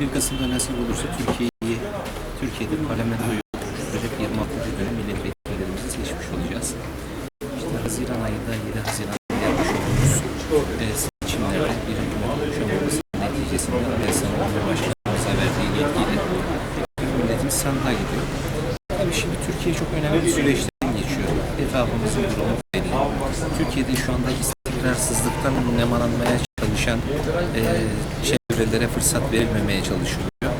1 Kasım'da nasip olursa Türkiye'yi, Türkiye'de parlamentoyu oluşturacak 26. dönem milletvekillerimizi seçmiş olacağız. İşte Haziran ayında 7 Haziran'da yapmış olduğumuz e, seçimlerde bir hükümet oluşamaması neticesinde Anayasa ve Başkanımıza verdiği yetkiyle milletimiz sandığa gidiyor. Tabii şimdi Türkiye çok önemli bir süreçten geçiyor. Etrafımızın durumu belli. Türkiye'de şu anda istikrarsızlıktan nemalanmaya çalışan e, çevrelere fırsat verilmemeye çalışılıyor.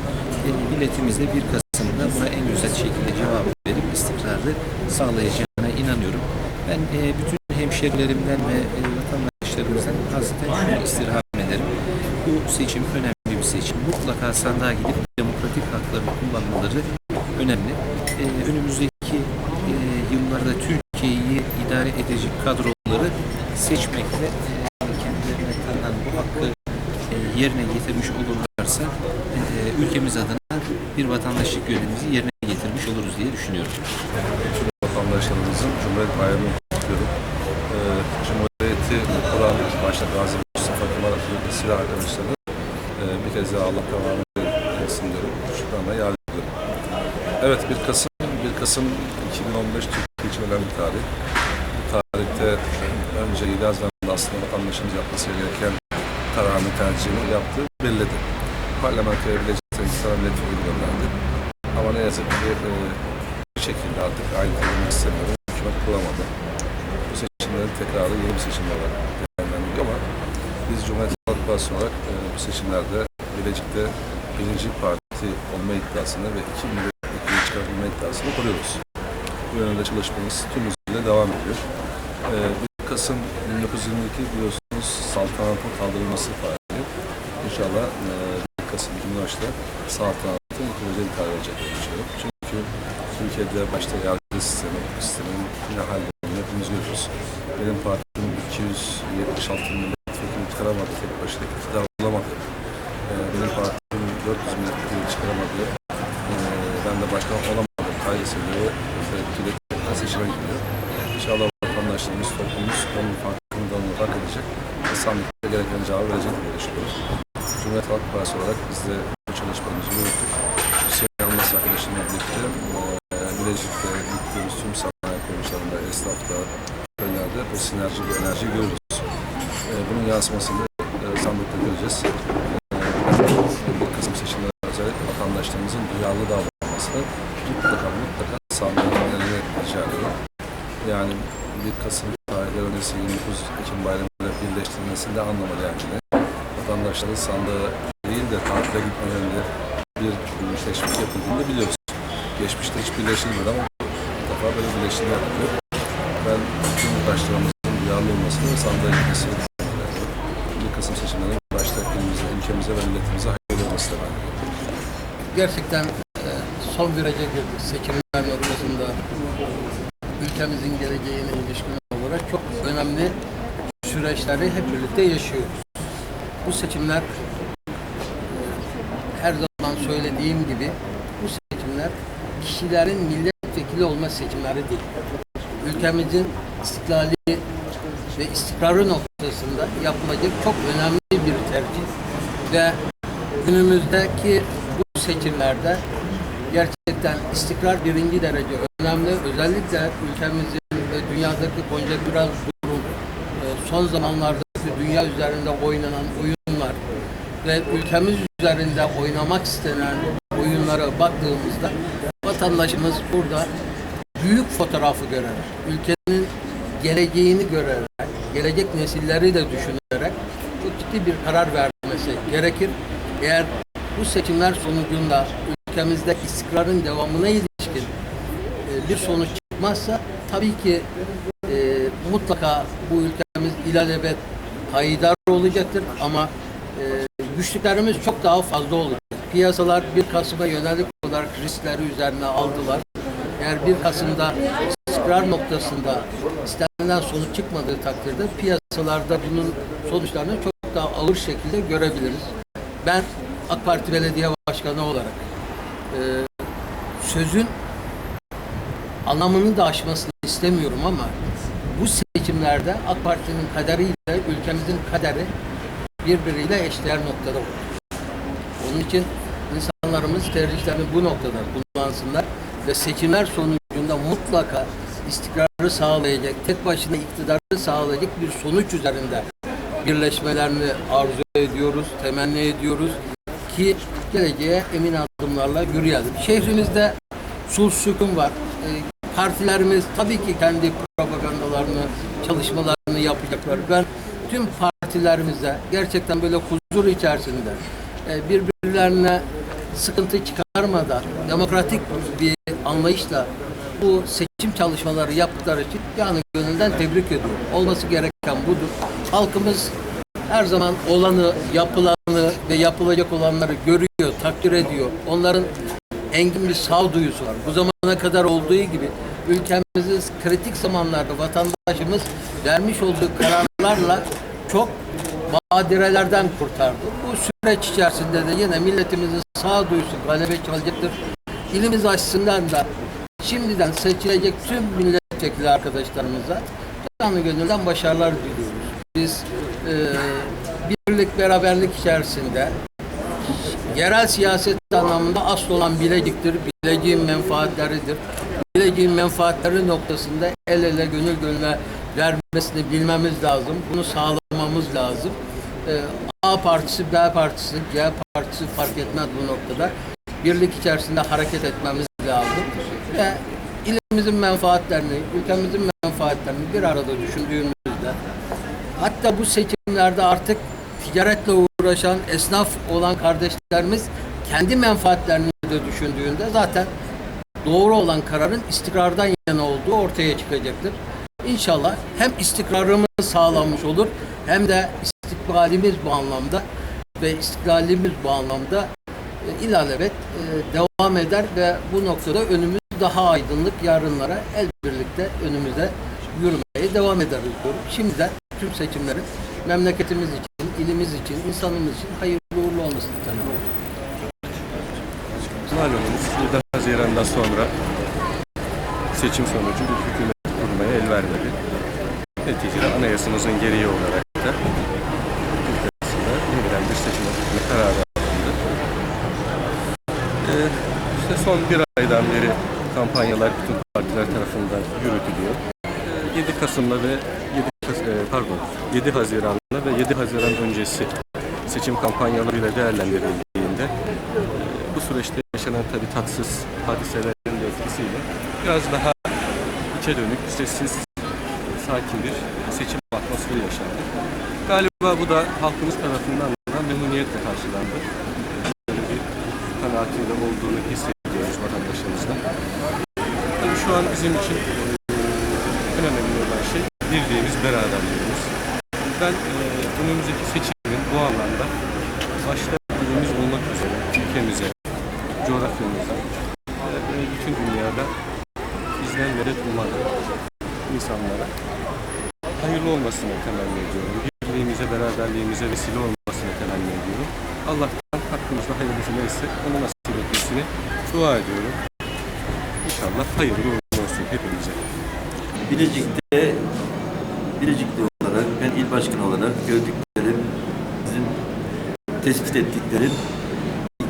E, milletimiz de 1 Kasım'da buna en güzel şekilde cevap verip istikrarı sağlayacağına inanıyorum. Ben e, bütün hemşerilerimden ve e, vatandaşlarımızdan hazreten şunu istirham ederim. Bu seçim önemli bir seçim. Mutlaka sandığa gidip demokratik haklarını kullanmaları önemli. E, önümüzdeki e, yıllarda Türkiye'yi idare edecek kadroları seçmekle e, kendilerine tanınan bu hakkı e, yerine getirmiş olurlarsa e, ülkemiz adına bir vatandaşlık görevimizi yerine getirmiş oluruz diye düşünüyorum. vatandaşlarımızın Cumhuriyet Bayramı'nı kutluyorum. Ee, Cumhuriyeti kuran başta Gazi Mustafa Kemal Atatürk silah arkadaşları e, bir kez daha Allah devamını etsin diyorum. Şükranla ediyorum. Evet 1 Kasım, 1 Kasım 2015 Türkiye için önemli bir tarih. Bu tarihte önce 7 Haziran'da aslında vatandaşımız yapması gereken kararını tercihini yaptı, belledi. Parlamentoya iki tane milletvekili gönderdi. Ama ne yazık ki e, bir şekilde artık aynı tanımı istemiyorum. Hükümet kuramadı. Bu seçimlerin tekrarı yeni bir seçim olarak değerlendiriyor ama biz Cumhuriyet Halk Partisi olarak e, bu seçimlerde Bilecik'te birinci parti olma iddiasını ve iki milletvekili çıkartılma iddiasını koruyoruz. Bu yönde çalışmamız tüm hızıyla devam ediyor. E, 1 Kasım 1922 biliyorsunuz saltanatın kaldırılması tarihi. İnşallah e, 1 Kasım Cumhurbaşı'da saltanatın yıkılacağı bir tarih olacak diye. Çünkü Türkiye'de başta yargı sistemi, hukuk sisteminin ne halde hepimiz görüyoruz. Benim partim 276 milletvekili çıkaramadı, tek başına iktidar olamadı. Ee, benim partim 400 milletvekili çıkaramadı. Ee, ben de başkan olamadım. Kaygısıyla ve seçime gidiyor. İnşallah vatandaşlarımız, toplumumuz onun farkındalığını fark edecek ve sandıkta gereken cevabı verecek diye düşünüyoruz. Cumhuriyet Halk Partisi olarak biz de bu çalışmalarımızı yürüttük. Hüseyin Yalnız arkadaşımla birlikte e, Bilecik'te gittiğimiz tüm sanayi kuruluşlarında, esnafta, köylerde bu sinerji ve enerji görürüz. E, bunun yansımasını e, sandıkta göreceğiz. E, bir kısım seçimlere özellikle vatandaşlarımızın duyarlı davranmasını mutlaka mutlaka ediyorum. Yani 1 Kasım öncesi 29 Ekim bayramıyla birleştirilmesinin de anlamalı yani ne? Vatandaşların sandığı değil de tatile gitme yönünde bir teşvik yapıldığını biliyoruz. Geçmişte hiç birleşilmedi ama bu defa böyle birleştirme yapılıyor. Ben tüm yurttaşlarımızın duyarlı olmasını ve sandığa düşünüyorum. 1 Kasım seçimlerinin başta ülkemize, ülkemize ve milletimize hayırlı olması da ben. gerçekten e, son viraja girdik seçimler noktasında ülkemizin geleceğine ilişkin olarak çok önemli süreçleri hep birlikte yaşıyoruz. Bu seçimler e, her zaman söylediğim gibi bu seçimler kişilerin milletvekili olma seçimleri değil. Ülkemizin istiklali ve istikrarı noktasında yapılacak çok önemli bir tercih ve günümüzdeki bu seçimlerde gerçekten istikrar birinci derece önemli. Özellikle ülkemizin ve dünyadaki konjonktürel durum, e, son zamanlardaki dünya üzerinde oynanan oyunlar ve ülkemiz üzerinde oynamak istenen oyunlara baktığımızda vatandaşımız burada büyük fotoğrafı görerek, ülkenin geleceğini görerek, gelecek nesilleri de düşünerek çok ciddi bir karar vermesi gerekir. Eğer bu seçimler sonucunda ülkemizde istikrarın devamına ilişkin e, bir sonuç çıkmazsa tabii ki e, mutlaka bu ülkemiz ilelebet payidar olacaktır ama e, güçlüklerimiz çok daha fazla olacak. Piyasalar 1 Kasım'a yönelik olarak riskleri üzerine aldılar. Eğer 1 Kasım'da istikrar noktasında istenilen sonuç çıkmadığı takdirde piyasalarda bunun sonuçlarını çok daha ağır şekilde görebiliriz. Ben AK Parti Belediye Başkanı olarak e, sözün anlamını da aşmasını istemiyorum ama bu seçimlerde AK Parti'nin kaderiyle ülkemizin kaderi birbiriyle eşdeğer noktada olur. Onun için insanlarımız tercihlerini bu noktada kullansınlar ve seçimler sonucunda mutlaka istikrarı sağlayacak, tek başına iktidarı sağlayacak bir sonuç üzerinde birleşmelerini arzu ediyoruz, temenni ediyoruz ki geleceğe emin adımlarla yürüyelim. Şehrimizde sulh sükun var. Partilerimiz tabii ki kendi propagandalarını, çalışmalarını yapacaklar. Ben tüm partilerimize gerçekten böyle huzur içerisinde e, birbirlerine sıkıntı çıkarmadan demokratik bir anlayışla bu seçim çalışmaları yaptıkları için canı gönülden tebrik ediyorum. Olması gereken budur. Halkımız her zaman olanı, yapılanı ve yapılacak olanları görüyor, takdir ediyor. Onların engin bir sağduyusu var. Bu zamana kadar olduğu gibi ülkemizi kritik zamanlarda vatandaşımız vermiş olduğu kararlarla çok badirelerden kurtardı. Bu süreç içerisinde de yine milletimizin sağduyusu galebe çalacaktır. İlimiz açısından da şimdiden seçilecek tüm milletvekili arkadaşlarımıza canı gönülden başarılar diliyoruz. Biz e, birlik beraberlik içerisinde yerel siyaset anlamında asıl olan Bilecik'tir. Bilecik'in menfaatleridir. Bilecik'in menfaatleri noktasında el ele gönül gönüle vermesini bilmemiz lazım. Bunu sağlamamız lazım. Ee, A partisi, B partisi, C partisi fark etmez bu noktada. Birlik içerisinde hareket etmemiz lazım. Ve ilimizin menfaatlerini, ülkemizin menfaatlerini bir arada düşündüğümüzde Hatta bu seçimlerde artık ticaretle uğraşan esnaf olan kardeşlerimiz kendi menfaatlerini de düşündüğünde zaten doğru olan kararın istikrardan yana olduğu ortaya çıkacaktır. İnşallah hem istikrarımız sağlanmış olur hem de istikbalimiz bu anlamda ve istiklalimiz bu anlamda e, ilelebet e, devam eder ve bu noktada önümüz daha aydınlık yarınlara el birlikte önümüze yürümeye devam ederiz diyorum. Şimdiden tüm seçimlerin memleketimiz için, ilimiz için, insanımız için hayırlı uğurlu olmasını diliyorum. Malumunuz 7 Haziran'dan sonra seçim sonucu bir hükümet kurmaya el vermedi. Neticede anayasamızın gereği olarak da ülkesinde yeniden bir seçim yapma kararı alındı. Ee, işte son bir aydan beri kampanyalar bütün partiler tarafından yürütülüyor. Ee, 7 Kasım'la ve 7 Kas- e, pardon 7 Haziran'la ve 7 Haziran öncesi seçim kampanyalarıyla değerlendirildiğinde bu süreçte yaşanan tabi tatsız hadiselerin de etkisiyle biraz daha içe dönük, sessiz, sakin bir seçim atmosferi yaşandı. Galiba bu da halkımız tarafından da memnuniyetle karşılandı. Böyle bir kanaatiyle olduğunu hissediyoruz vatandaşımızla. Tabii şu an bizim için en önemli olan şey birliğimiz, beraberliğimiz. Ben eee, önümüzdeki seçimin bu anlamda başta ilimiz olmak üzere ülkemize, coğrafyamıza ve bütün dünyada bizden medet uman insanlara hayırlı olmasını temenni ediyorum. Birliğimize, beraberliğimize vesile olmasını temenni ediyorum. Allah'tan hakkımızda hayırlısı neyse onu nasip etmesini dua ediyorum. İnşallah hayırlı olsun hepimize. Bilecik'te Bilecikli olarak ben il başkanı olarak gördüklerim bizim tespit ettiklerim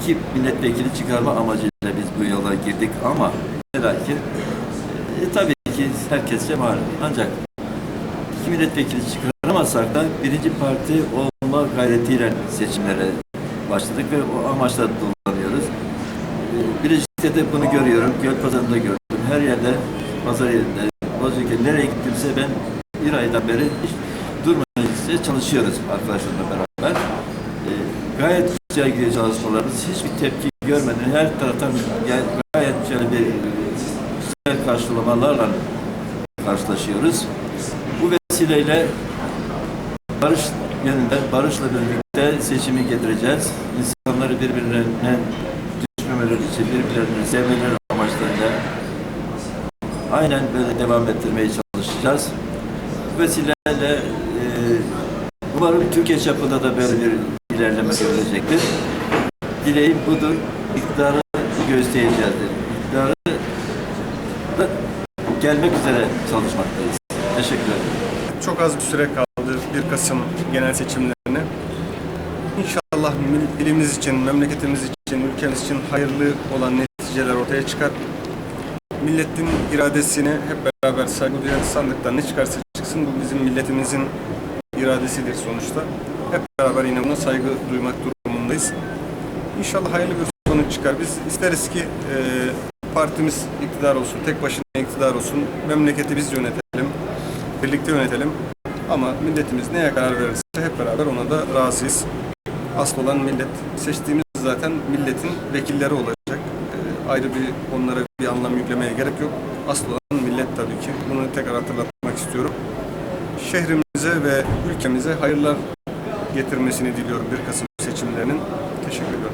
iki milletvekili çıkarma amacıyla biz bu yola girdik ama ve lakin e, tabii ki herkesçe malum. Ancak iki milletvekili çıkaramazsak da birinci parti olma gayretiyle seçimlere başladık ve o amaçla kullanıyoruz. E, de bunu görüyorum. Gölpazarı'nda gördüm. Her yerde, pazar yerinde, Bozüyük'e nereye gittimse ben bir aydan beri hiç durmayınca çalışıyoruz arkadaşlarımla beraber. E, gayet güzel gidiyor çalışmalarımız. Hiçbir tepki görmeden her taraftan gay- gayet şöyle bir güzel karşılamalarla karşılaşıyoruz. Bu vesileyle barış yönünde, barışla birlikte seçimi getireceğiz. İnsanları birbirine düşmemeleri için, birbirlerini sevmeleri amaçlarıyla aynen böyle devam ettirmeye çalışacağız. Vesileyle e, umarım Türkiye çapında da böyle bir ilerleme görülecektir. Dileğim budur. İktidarı göstereceğiz. İktidarı da gelmek üzere çalışmaktayız. Teşekkür ederim. Çok az bir süre kaldı 1 Kasım genel seçimlerine. İnşallah ilimiz için, memleketimiz için, ülkemiz için hayırlı olan neticeler ortaya çıkar. Milletin iradesine hep beraber saygı duyan sandıktan ne çıkarsa çıksın bu bizim milletimizin iradesidir sonuçta. Hep beraber yine buna saygı duymak durumundayız. İnşallah hayırlı bir sonuç çıkar. Biz isteriz ki e, partimiz iktidar olsun, tek başına iktidar olsun, memleketi biz yönetelim, birlikte yönetelim. Ama milletimiz neye karar verirse hep beraber ona da razıyız. Asıl olan millet. Seçtiğimiz zaten milletin vekilleri olacak. E, ayrı bir onlara bir anlam yüklemeye gerek yok. Asıl olan millet tabii ki. Bunu tekrar hatırlatmak istiyorum. Şehrimize ve ülkemize hayırlar getirmesini diliyorum 1 Kasım seçimlerinin. Teşekkür ediyorum.